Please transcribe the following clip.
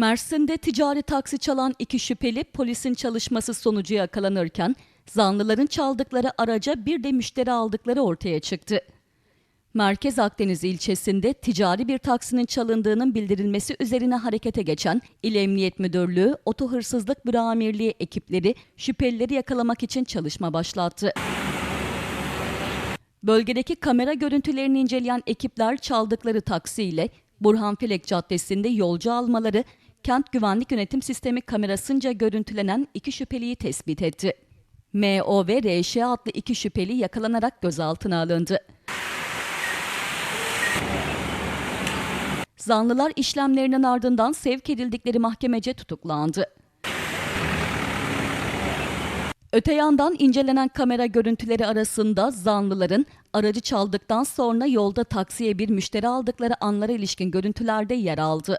Mersin'de ticari taksi çalan iki şüpheli polisin çalışması sonucu yakalanırken zanlıların çaldıkları araca bir de müşteri aldıkları ortaya çıktı. Merkez Akdeniz ilçesinde ticari bir taksinin çalındığının bildirilmesi üzerine harekete geçen İl Emniyet Müdürlüğü Oto Hırsızlık Büro Amirliği ekipleri şüphelileri yakalamak için çalışma başlattı. Bölgedeki kamera görüntülerini inceleyen ekipler çaldıkları taksiyle Burhanfelek Caddesi'nde yolcu almaları, Kent Güvenlik Yönetim Sistemi kamerasınca görüntülenen iki şüpheliyi tespit etti. MO ve RŞ adlı iki şüpheli yakalanarak gözaltına alındı. Zanlılar işlemlerinin ardından sevk edildikleri mahkemece tutuklandı. Öte yandan incelenen kamera görüntüleri arasında zanlıların aracı çaldıktan sonra yolda taksiye bir müşteri aldıkları anlara ilişkin görüntülerde yer aldı.